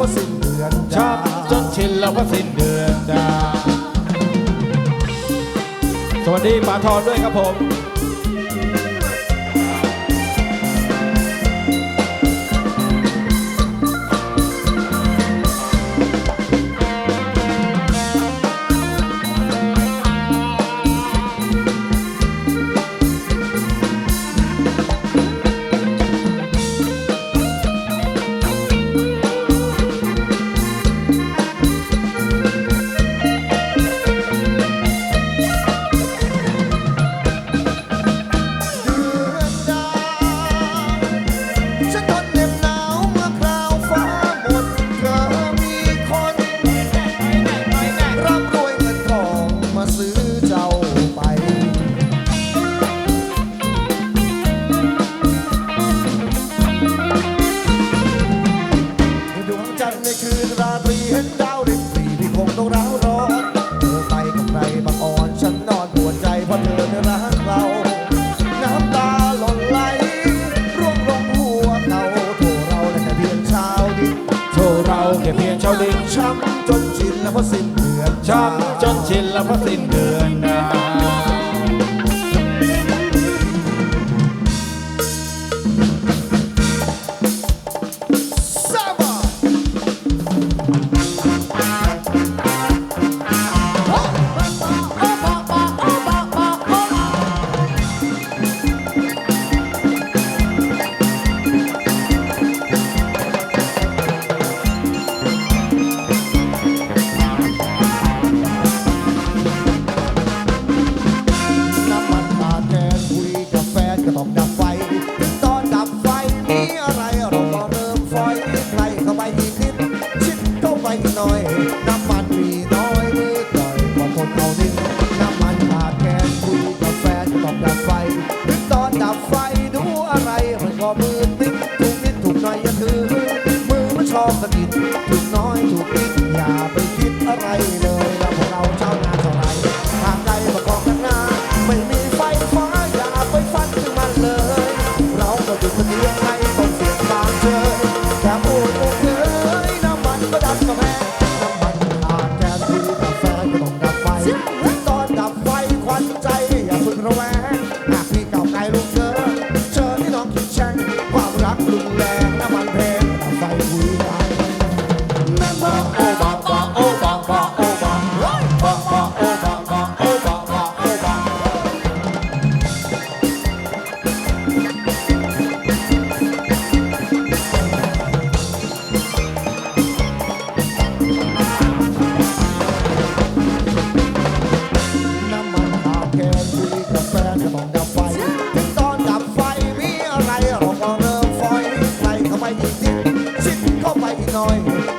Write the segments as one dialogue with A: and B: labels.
A: ว่าสิ้นเดือนช
B: อ
A: บจนชินแล้วว่าสิ้นเดือน
B: จ้าสวัสดีป๋าทองด้วยครับผม
A: So เมียชาวดิน
B: ช้ำ
A: จนชินแล้วพอ
B: สิ้นเดือน
A: ช้ำจนชินแล้วพ
B: อ
C: สิ้นเดือนนา mighty noise.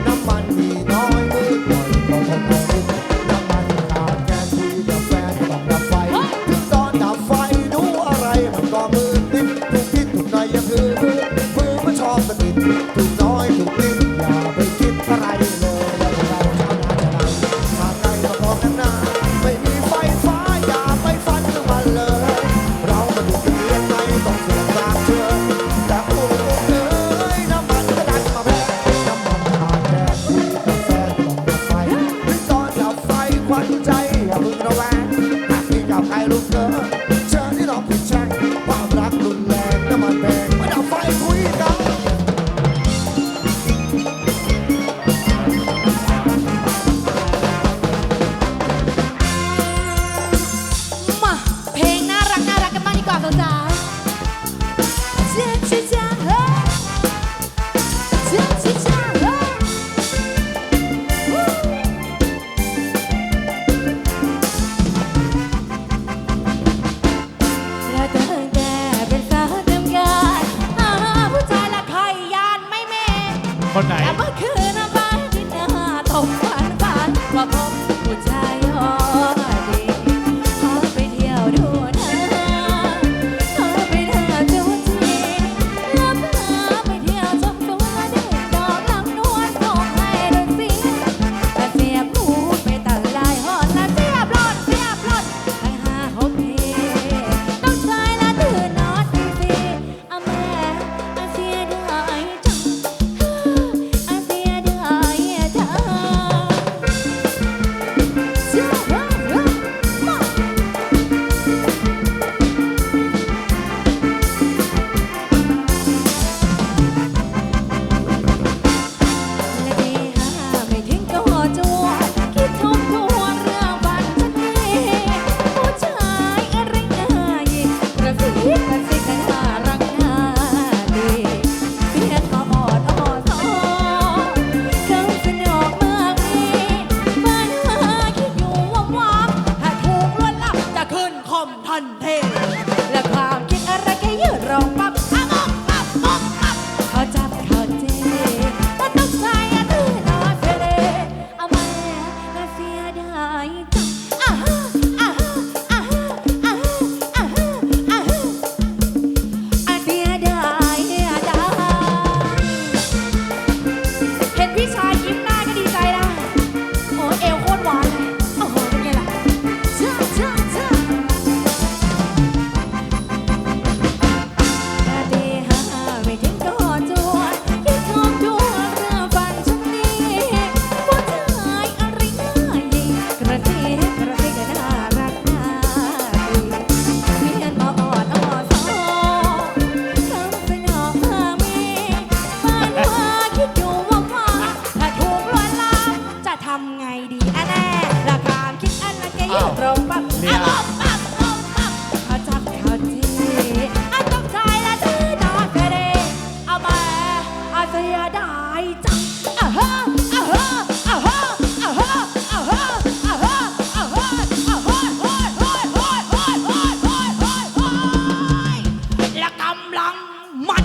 C: มัน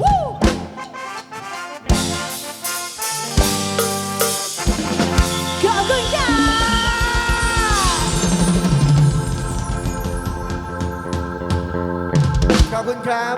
C: วู้ขอบคุณค่
A: ขอบคุณครับ